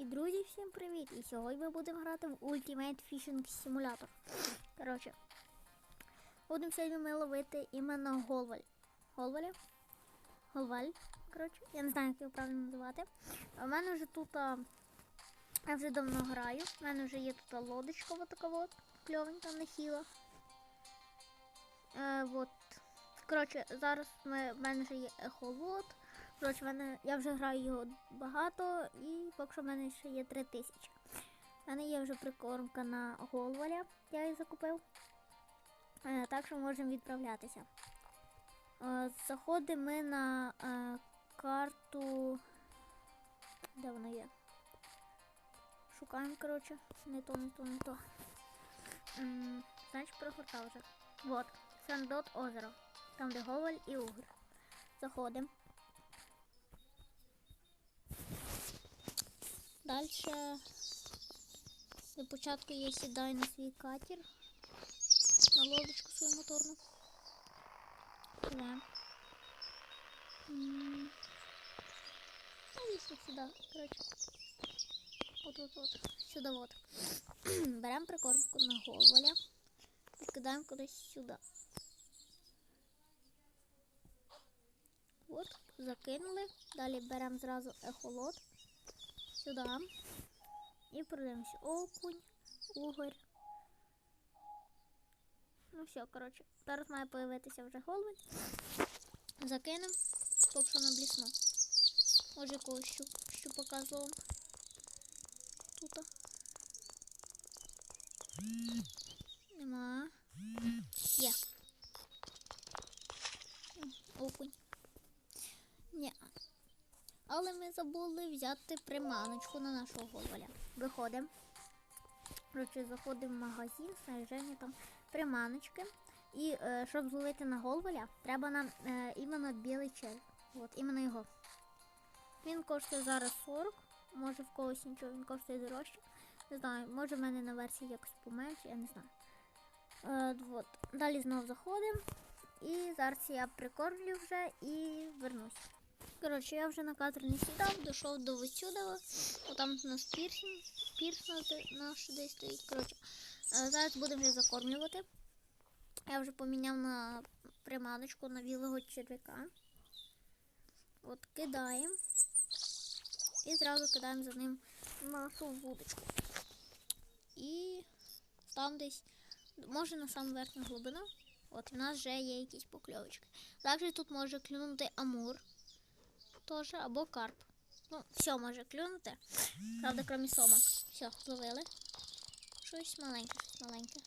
І друзі, всім привіт! І сьогодні ми будемо грати в Ultimate Fishing Simulator. Коротше, будемо сьогодні ми ловити іменно голваль. Голваля? Голваль. Коротше, я не знаю, як його правильно називати. В мене вже тут. а, Я вже давно граю. У мене вже є тут лодочка вот така от, кльовенька, нехіла. Е, вот. Коротше, зараз ми, в мене вже є ехолот. Коротше, мене, я вже граю його багато і поки що в мене ще є 3 тисячі. У мене є вже прикормка на голваля, я її закупив. Е, так що можемо відправлятися. Е, заходимо ми на е, карту. Де вона є? Шукаємо, коротше. Не то, не то, не то. М, Значить, прогортав вже. Вот. Сандот озеро. Там, де Говаль і Угр. Заходимо. Дальше для початку я сідаю на свій катер. На лодочку свою моторну. Да. Ну, если сюда, короче. Вот, вот, вот. Сюда вот. Берем прикормку на голваля и кидаем кудись сюда. От, закинули. Далі беремо зразу ехолот сюди. І продивимося окунь, угорь. Ну все, коротше. Зараз має появитися вже голубь. Закинемо, поки що на блісну. Може якогось щуп, щупака зловимо. Тут. Нема. Є. М, Окунь. Ні. Але ми забули взяти приманочку на нашого голваля. Виходимо. Коротше, заходимо в магазин, снаряження там приманочки. І е, щоб зловити на голваля, треба нам е, іменно білий червь. От, іменно його. Він коштує зараз 40, може в когось нічого, він коштує дорожче. Не знаю, може в мене на версії якось поменше, я не знаю. Е, от. Далі знову заходимо. І зараз я прикормлю вже і вернусь. Коротше, я вже на катер не сідав, дійшов до висюдова. Отам у нас пірсінг, пірс наш, наш десь стоїть. Коротше, е, зараз будемо вже закормлювати. Я вже поміняв на приманочку на білого черв'яка. От кидаємо. І зразу кидаємо за ним нашу вудочку. І там десь, може на саму верхню глибину. От в нас вже є якісь покльовочки. Також тут може клюнути амур теж або карп. Ну, все може клюнути. Правда, крім сома. Все, зловили. Щось маленьке, щось маленьке.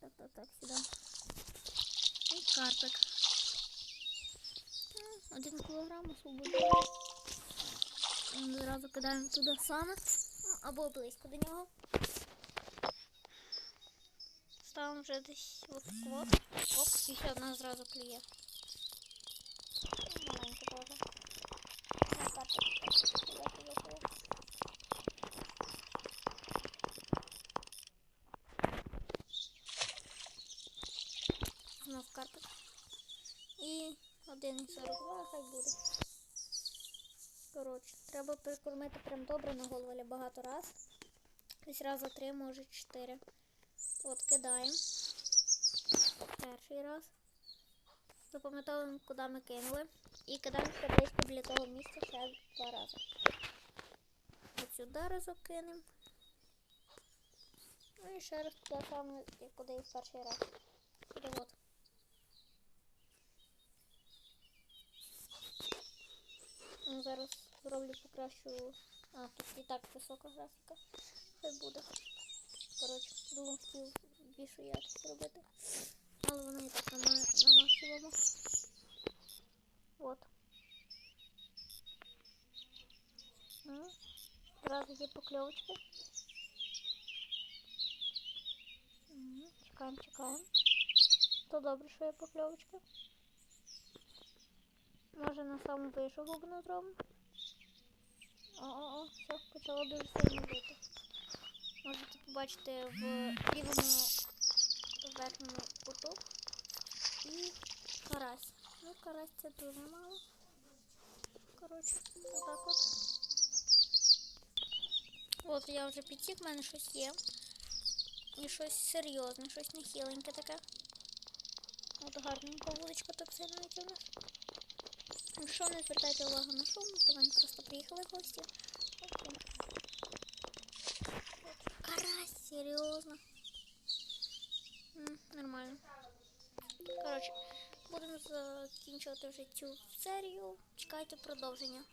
Так, так, так, сюди. І карпик. Один кілограм освободили. Зразу кидаємо туди саме. Ну, або близько до нього. Ставимо вже десь от от. Оп, і ще одна зразу клює. Тоже. Знов карпик. І 1,42 хай буде. Коротше, треба прикормити прям добре на голову багато раз. Десь раза три, може чотири. От кидаємо. Перший раз. Запам'ятовуємо, куди ми кинули. І кидаємо близько біля того місця ще два рази. От сюди разок кинемо. Ну і ще раз туди саме, куди і в перший раз. Перевод. Ну, зараз зроблю покращу. А, тут і так висока графіка. Хай буде. Коротше, думав, хотів більшу якість робити. Але воно і так на, ма- на максимуму. Вот. М, Зразу є покльовочки. Чекаємо, чекаємо. То добре, що є покльовочка. Може на саму вишу глибину зробимо. О-о-о, все, почало дуже сильно бити. Можете побачити в лівому верхньому куту. І карась. Ну, карась це дуже мало. Коротше, отак от. От я вже підсік, в мене щось є. І щось серйозне, щось нехиленьке таке. От гарненька вуличка тут все навіть у нас. Якщо не звертайте увагу на шум, то в мене просто приїхали гості. От, от. Карась, серйозно. Нормально. Коротше, будемо закінчувати вже цю серію. Чекайте продовження.